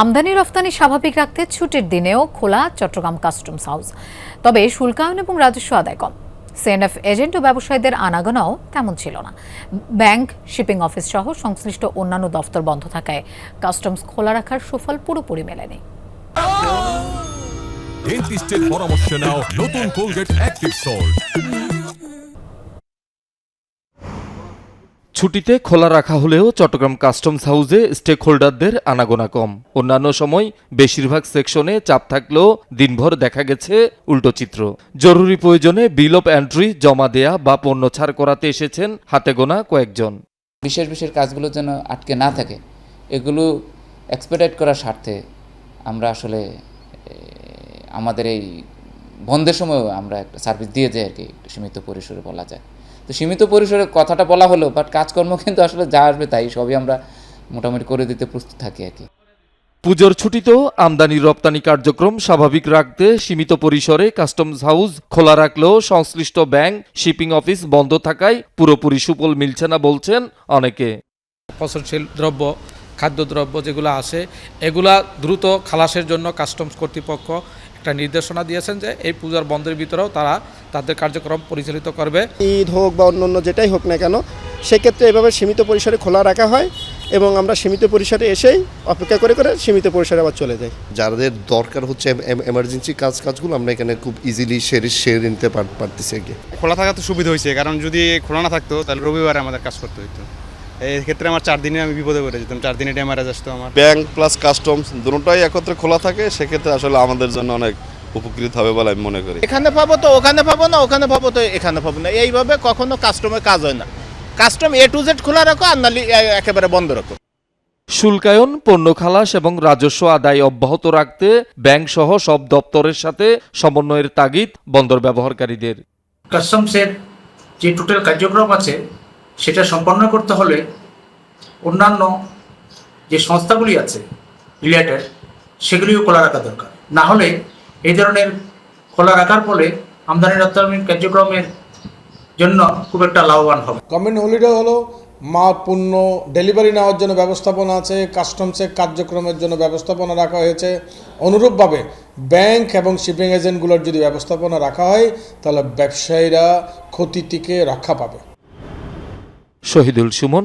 আমদানি রফতানি স্বাভাবিক রাখতে ছুটির দিনেও খোলা চট্টগ্রাম কাস্টমস হাউস। তবে শুল্কায়ন এবং রাজস্ব আদায় কম। সিএনএফ এজেন্ট ও ব্যবসায়ীদের আনাগোনাও তেমন ছিল না। ব্যাংক, শিপিং অফিস সহ সংশ্লিষ্ট অন্যান্য দফতর বন্ধ থাকায় কাস্টমস খোলা রাখার সুফল পুরোপুরি মেলেনি। ডেন্টিস্টের পরামর্শ নাও। নতুন কোলগেট অ্যাক্টিভ সল্ট ছুটিতে খোলা রাখা হলেও চট্টগ্রাম কাস্টমস হাউসে স্টেক হোল্ডারদের আনাগোনা কম। অন্যান্য সময় বেশিরভাগ সেকশনে চাপ থাকলেও দিনভর দেখা গেছে উল্টো চিত্র। জরুরি প্রয়োজনে বিল অফ এন্ট্রি জমা দেয়া বা পণ্য ছাড় করাতে এসেছেন হাতে গোনা কয়েকজন। বিশেষ বিশেষ কাজগুলো যেন আটকে না থাকে, এগুলো এক্সপেডাইট করার স্বার্থে আমরা আসলে আমাদের এই বন্ধের সময়ও আমরা একটা সার্ভিস দিয়ে যাই আর কি সীমিত পরিসরে বলা যায়। তো সীমিত পরিসরে কথাটা বলা হলো বাট কাজকর্ম কিন্তু আসলে যা আসবে তাই সবই আমরা মোটামুটি করে দিতে প্রস্তুত থাকি আর কি। পুজোর ছুটিতেও আমদানি রপ্তানি কার্যক্রম স্বাভাবিক রাখতে সীমিত পরিসরে কাস্টমস হাউস খোলা রাখলেও সংশ্লিষ্ট ব্যাংক শিপিং অফিস বন্ধ থাকায় পুরোপুরি সুফল মিলছে না বলছেন অনেকে। পচনশীল দ্রব্য খাদ্যদ্রব্য যেগুলো আসে এগুলা দ্রুত খালাসের জন্য কাস্টমস কর্তৃপক্ষ একটা নির্দেশনা দিয়েছেন যে এই পূজার বন্ধের ভিতরেও তারা তাদের কার্যক্রম পরিচালিত করবে। ঈদ হোক বা অন্য অন্য যেটাই হোক না কেন সেক্ষেত্রে এভাবে সীমিত পরিসরে খোলা রাখা হয় এবং আমরা সীমিত পরিসরে এসেই অপেক্ষা করে করে সীমিত পরিসরে আবার চলে যাই। যাদের দরকার হচ্ছে এমার্জেন্সি কাজ কাজগুলো আমরা এখানে খুব ইজিলি সেরে সেরে নিতে পার- পারতেছি খোলা থাকা তো সুবিধা হয়েছে কারণ যদি খোলা না থাকতো তাহলে রবিবারে আমাদের কাজ করতে হতো এই ক্ষেত্রে আমার চার দিনে আমি বিপদে পড়ে যেতাম চার দিনে ড্যামারেজ আসতো আমার। ব্যাংক প্লাস কাস্টমস দুটোটাই একত্রে খোলা থাকে সেক্ষেত্রে আসলে আমাদের জন্য অনেক উপকৃত হবে বলে আমি মনে করি। এখানে পাবো তো ওখানে পাবো না ওখানে পাবো তো এখানে পাবো না। এইভাবে কখনো কাস্টমের কাজ হয় না। কাস্টম এ টু জেড খোলা রাখো আর নালি একেবারে বন্ধ রাখো। শুল্কায়ন পণ্য খালাস এবং রাজস্ব আদায় অব্যাহত রাখতে ব্যাংক সহ সব দপ্তরের সাথে সমন্বয়ের তাগিদ বন্দর ব্যবহারকারীদের। কাস্টমসের যে টোটাল কার্যক্রম আছে সেটা সম্পন্ন করতে হলে অন্যান্য যে সংস্থাগুলি আছে রিলেটেড সেগুলিও খোলা রাখা দরকার। না হলে এই ধরনের খোলা রাখার ফলে আমদানি রপ্তানি কার্যক্রমের জন্য খুব একটা লাভবান হবে গভর্নমেন্ট হলিডে হলো মাল পণ্য ডেলিভারি নেওয়ার জন্য ব্যবস্থাপনা আছে কাস্টমসের কার্যক্রমের জন্য ব্যবস্থাপনা রাখা হয়েছে। অনুরূপভাবে ব্যাংক এবং শিপিং এজেন্টগুলোর যদি ব্যবস্থাপনা রাখা হয় তাহলে ব্যবসায়ীরা ক্ষতি থেকে রক্ষা পাবে। শহীদুল সুমন